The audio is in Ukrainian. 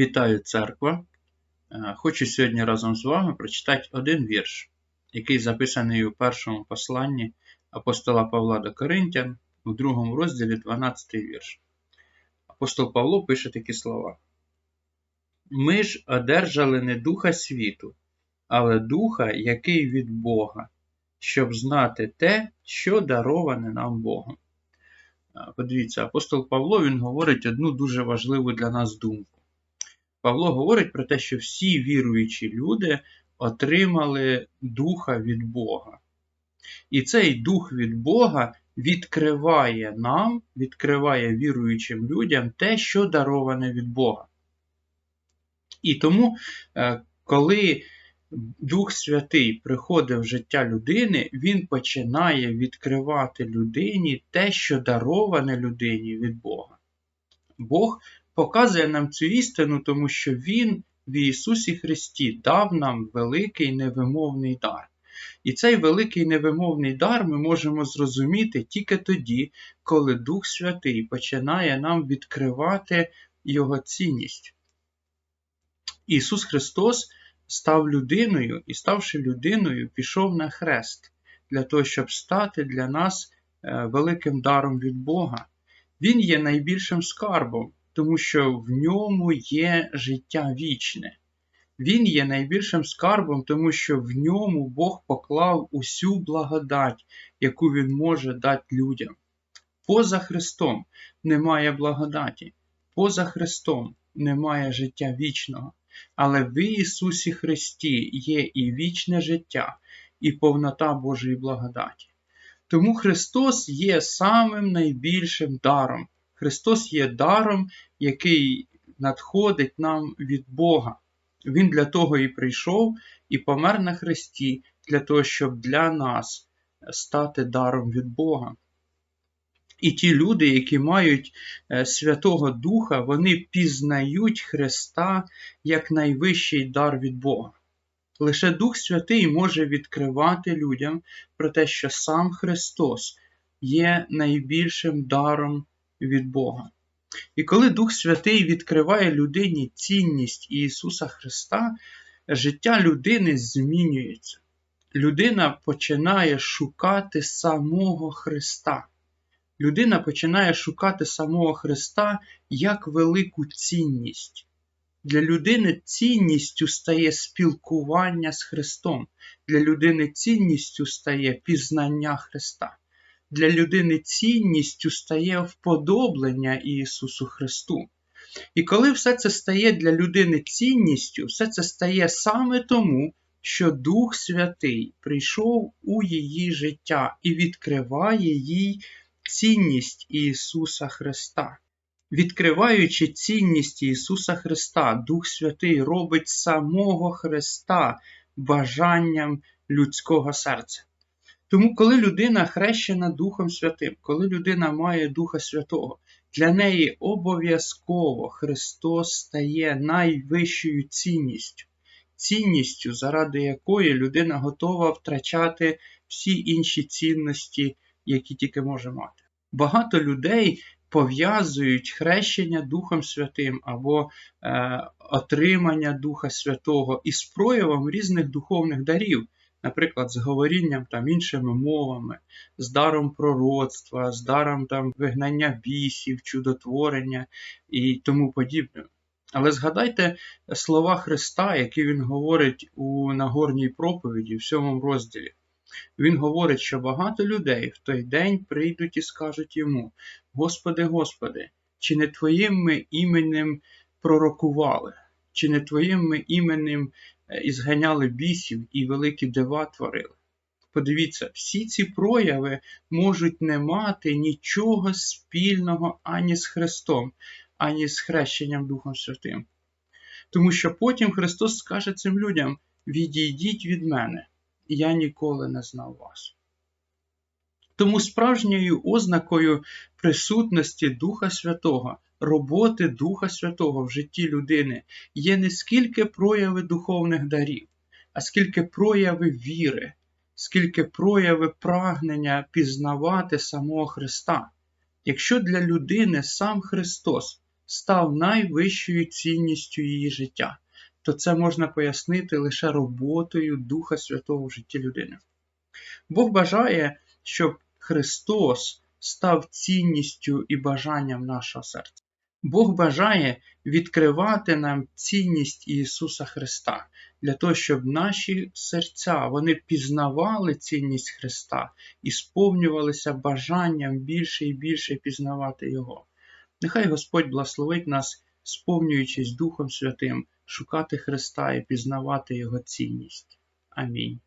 Вітаю церква! Е, Хочу сьогодні разом з вами прочитати один вірш, який записаний у першому посланні апостола Павла до Коринтян у другому розділі 12 вірш. Апостол Павло пише такі слова: Ми ж одержали не духа світу, але духа, який від Бога, щоб знати те, що дароване нам Богом. Е, Подивіться, апостол Павло він говорить одну дуже важливу для нас думку. Павло говорить про те, що всі віруючі люди отримали духа від Бога. І цей дух від Бога відкриває нам, відкриває віруючим людям те, що дароване від Бога. І тому, е, коли Дух Святий приходить в життя людини, він починає відкривати людині те, що дароване людині від Бога. Бог показує нам цю істину, тому що Він в Ісусі Христі дав нам великий невимовний дар. І цей великий невимовний дар ми можемо зрозуміти тільки тоді, коли Дух Святий починає нам відкривати Його цінність. Ісус Христос став людиною і, ставши людиною, пішов на хрест для того, щоб стати для нас великим даром від Бога. Він є найбільшим скарбом, тому що в ньому є життя вічне. Він є найбільшим скарбом, тому що в ньому Бог поклав усю благодать, яку Він може дати людям. Поза Христом немає благодаті, поза Христом немає життя вічного. Але в Ісусі Христі є і вічне життя, і повнота Божої благодаті. Тому Христос є самим найбільшим даром. Христос є даром, який надходить нам від Бога. Він для того і прийшов і помер на Христі, для того, щоб для нас стати даром від Бога. І ті люди, які мають Святого Духа, вони пізнають Христа як найвищий дар від Бога. Лише Дух Святий може відкривати людям про те, що сам Христос є найбільшим даром від Бога. І коли Дух Святий відкриває людині цінність Ісуса Христа, життя людини змінюється. Людина починає шукати самого Христа. Людина починає шукати самого Христа як велику цінність. Для людини цінністю стає спілкування з Христом. Для людини цінністю стає пізнання Христа для людини цінністю стає вподоблення Ісусу Христу. І коли все це стає для людини цінністю, все це стає саме тому, що Дух Святий прийшов у її життя і відкриває їй цінність Ісуса Христа. Відкриваючи цінність Ісуса Христа, Дух Святий робить самого Христа бажанням людського серця. Тому, коли людина хрещена Духом Святим, коли людина має Духа Святого, для неї обов'язково Христос стає найвищою цінністю, цінністю, заради якої людина готова втрачати всі інші цінності, які тільки може мати. Багато людей пов'язують хрещення Духом Святим або е, отримання Духа Святого із проявом різних духовних дарів наприклад, з говорінням там іншими мовами, з даром пророцтва, з даром там вигнання бісів, чудотворення і тому подібне. Але згадайте слова Христа, які Він говорить у Нагорній проповіді в сьомому розділі. Він говорить, що багато людей в той день прийдуть і скажуть йому: Господи, Господи, чи не Твоїм ми іменем пророкували, чи не Твоїм ми іменем і зганяли бісів і великі дива творили. Подивіться, всі ці прояви можуть не мати нічого спільного ані з Христом, ані з хрещенням Духом Святим. Тому що потім Христос скаже цим людям: відійдіть від мене, я ніколи не знав вас. Тому справжньою ознакою присутності Духа Святого роботи Духа Святого в житті людини є не скільки прояви духовних дарів, а скільки прояви віри, скільки прояви прагнення пізнавати самого Христа. Якщо для людини сам Христос став найвищою цінністю її життя, то це можна пояснити лише роботою Духа Святого в житті людини. Бог бажає, щоб Христос став цінністю і бажанням нашого серця. Бог бажає відкривати нам цінність Ісуса Христа для того, щоб наші серця вони пізнавали цінність Христа і сповнювалися бажанням більше і більше пізнавати Його. Нехай Господь благословить нас, сповнюючись Духом Святим, шукати Христа і пізнавати Його цінність. Амінь.